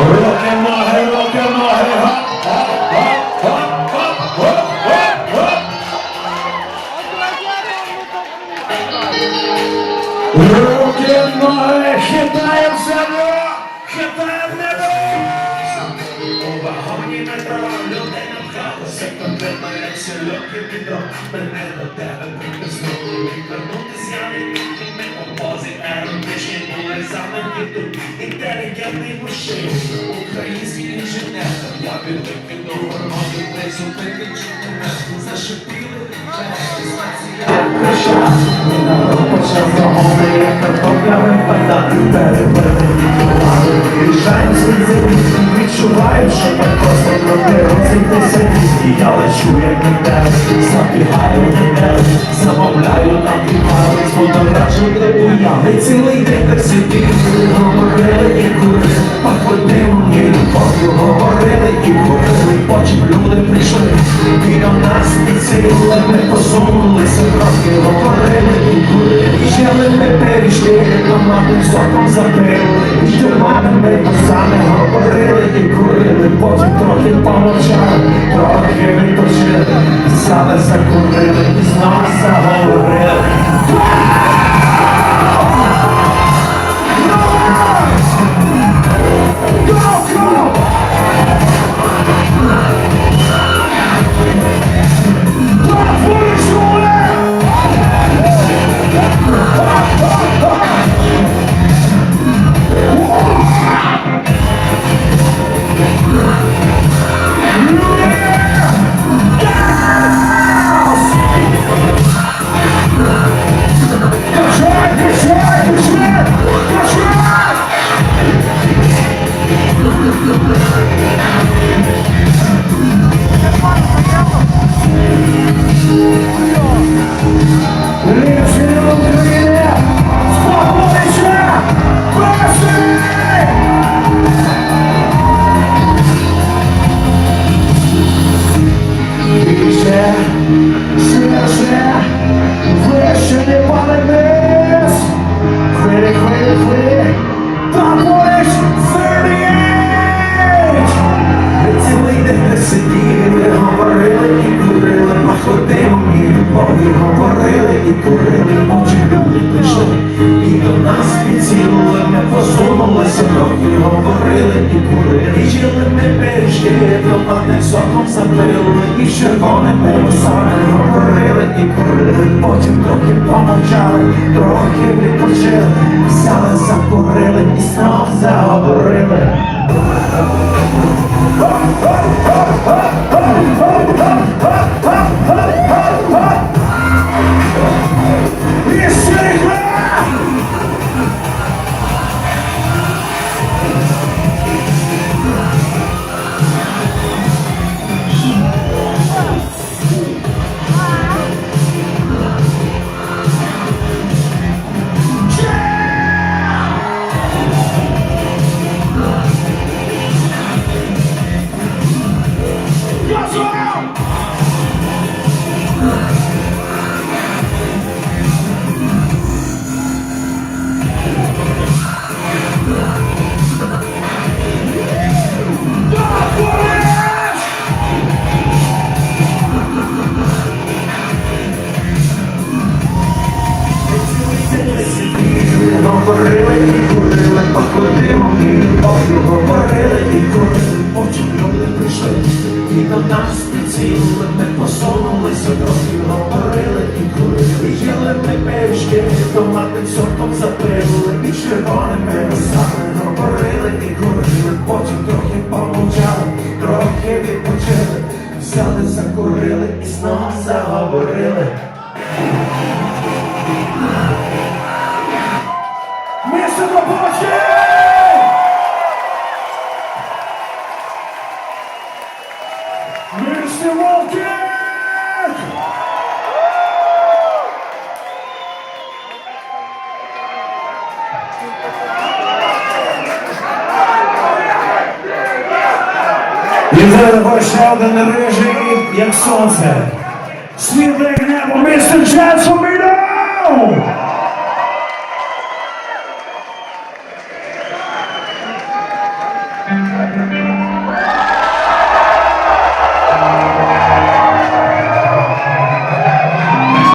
Рокемаги, рокемаги, гап, гап, гап, гап, гап, гоп, гоп, гоп. Руки, ноги, хитаємо село, хитаємо небо. У вагоні метро, людей нам хаоси, конкретно як сільоки відро. Мене до тебе притиснули, відвернутися від мене, опози, еротичні були воєнний мужчина, український інженер, я підвикив до громади, не зупинити чи не зашипіли, почав загони, як картоплями падати, перевернені влади. Рішаємо свій завіт, відчуваю, що так просто проти розійтися і я лечу, як не забігаю в не замовляю, на збудоражу, де я не цілий день так сидів. І до нас підсили, Ми посунулися трохи, курили Жили ми перейшли, командним соком запили І тюрмами ми посами говорили і курили Потім трохи помовчали, трохи відпочили саме закурили і знову заговорили Yeah. І курили, очі і до нас підсіли, ми посунулися трохи, говорили і курили, і жили ми пиріжки, томатним соком забили, і з червоними русами говорили і курили, потім трохи помовчали, трохи відпочили, взяли, закурили і знов заговорили. До нас підсіли, ми посунулися трохи, говорили і курили, їли ми печки, томатним сортом запили, і червоними росами говорили і курили, потім трохи І зараз ще один рижий, як сонце. Світле як небо, містер Thank Ха!